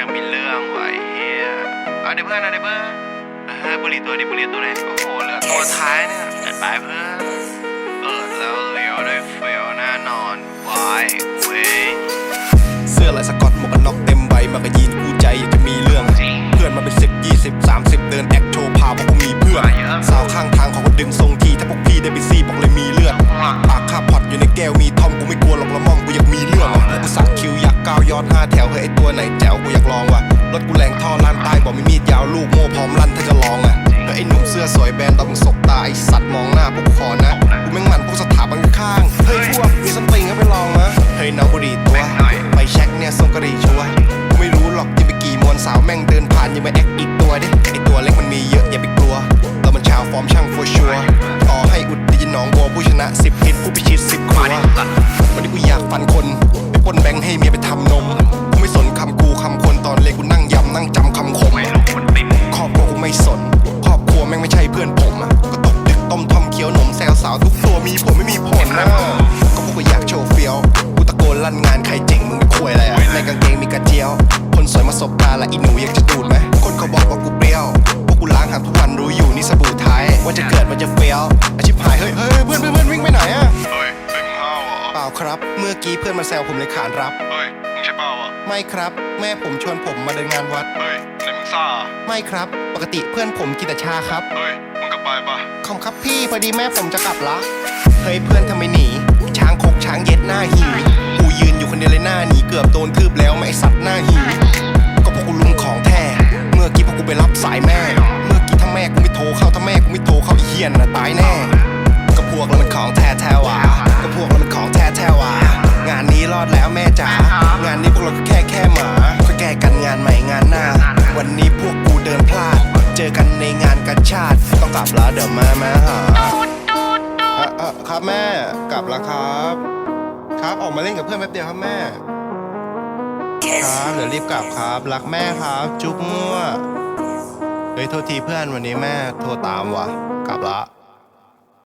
ยังมีเรื่องไว้เฮียเอาดิเพื่อนเอาดิเพื่อนเฮ้ยบุหรี่ตัวดิบุหรี่ตัวเลยโอ้โหเหลือตัวท้ายเนี่ยจัดไปเพื่อนเปิดแล้วเลี้ยวได้เฟลแน่นอนไว้เว้ยเสื้อลายสกอตหมวกกันน็อกเต็มใบมากระยีนกูใจอยากจะมีเรื่อง เพื่อนมาเป็นสิบยี่สิบสามสิบเดินแอคโชว์พาพวกกูมีเพื่อนสาวข้างทางเขาก็ดึงทรงทีถ้าพวกพี่ได้ไปซี่บอกเลยมีเลือดปากคาบพอดอยู่ในแก้วมีทอมกูไม่กลัวหรอกละม่อมกูอยากมีเรื่องอะกูสักคิวยัก ก้าวยอดห้าแถวเฮ้ยไอตัวไหนแจ๋วกูอยากลองว่ะรถกูแรงท่อลั่นตายบอกมีมีดยาวลูกโม่พร้อมลั่นถ้าจะลองอะเฮ้ยไอหนุ่มเสื้อสวยแบรนด์ตอนมึงสบตาไอสัตว์มองหน้าพวกกูขอนะ ให้เมียไปทำนม กูไม่สนคำกูคำคนตอนเรียนกูนั่งยำนั่งจำคำคมครอบครัวกูไม่สน ครอบครัวแม่งไม่ใช่เพื่อนผมอะก็ตกดึกต้มทอมเคี้ยวหนมแซวสาวทุกตัวมีผมไม่มีผลนะก็พวกกูอยากโชว์เฟี้ยว กูตะโกนลั่นงานใครเจ๋งมึงไม่คุยอะไรอะในกางเกงมีกระเจียว คนสวยมาสบตาละอีหนูอยากจะดูดไหมคนเขาบอกว่ากูเปรี้ยวพวกกูล้างหางทุกวันรู้อยู่นี่สบู่ไทยว่าจะเกิดมันจะเฟี้ยวอาชิบหายเฮ้ยเฮ้ยเพื่อนเพื่อนเพื่อนวิ่งไปไหนอะ ล่าครับ เมื่อกี้เพื่อนมาแซวผมเลยขานรับ เฮ้ย มึงใช่เปล่าอะไม่ครับ แม่ผมชวนผมมาเดินงานวัด เฮ้ยไหนมึงซ่าอะไม่ครับ ปกติเพื่อนผมกินแต่ชาครับเฮ้ย มึงกลับไปปะขอบครับพี่พอดีแม่ผมจะกลับละเฮ้ยเพื่อนทำไมหนี ช้างคกช้างเย็ดหน้าหีกูยืนอยู่คนเดียวเลยหน้าหนีเกือบโดนทืบแล้วไม่ไอ้สัตว์หน้าหีก็พวกกูลุงของแท้เมื่อกี้พวกกูไปรับสายแม่ เมื่อกี้ถ้าแม่กูไม่โทรเข้าถ้าแม่กูไม่โทรเข้าอีเหี้ยนน่ะตายแน่ก็พวกเรามันของแท้แท้ว่ะก็พ วกเรามันของแท้แท้ว่ะงานนี้รอดแล้วแม่จ๋างานนี้พวกเราก็แค่แค่หมาก็แก้กันงานใหม่งานหน้า วันนี้พวกกูเดินพลาด เจอกันในงานกัญชาติต้องกลับแล้วเดี๋ยวมามาหาอะอะครับแม่กลับแล้วครับ ครับออกมาเล่นกับเพื่อนแป๊บเดียวครับแม่ครับเดี๋ยวรีบกลับครับ รักแม่ครับ จุ๊บมั่วเฮ้ยโทษทีเพื่อนวันนี้แม่โทรตามว่ะ กลับละ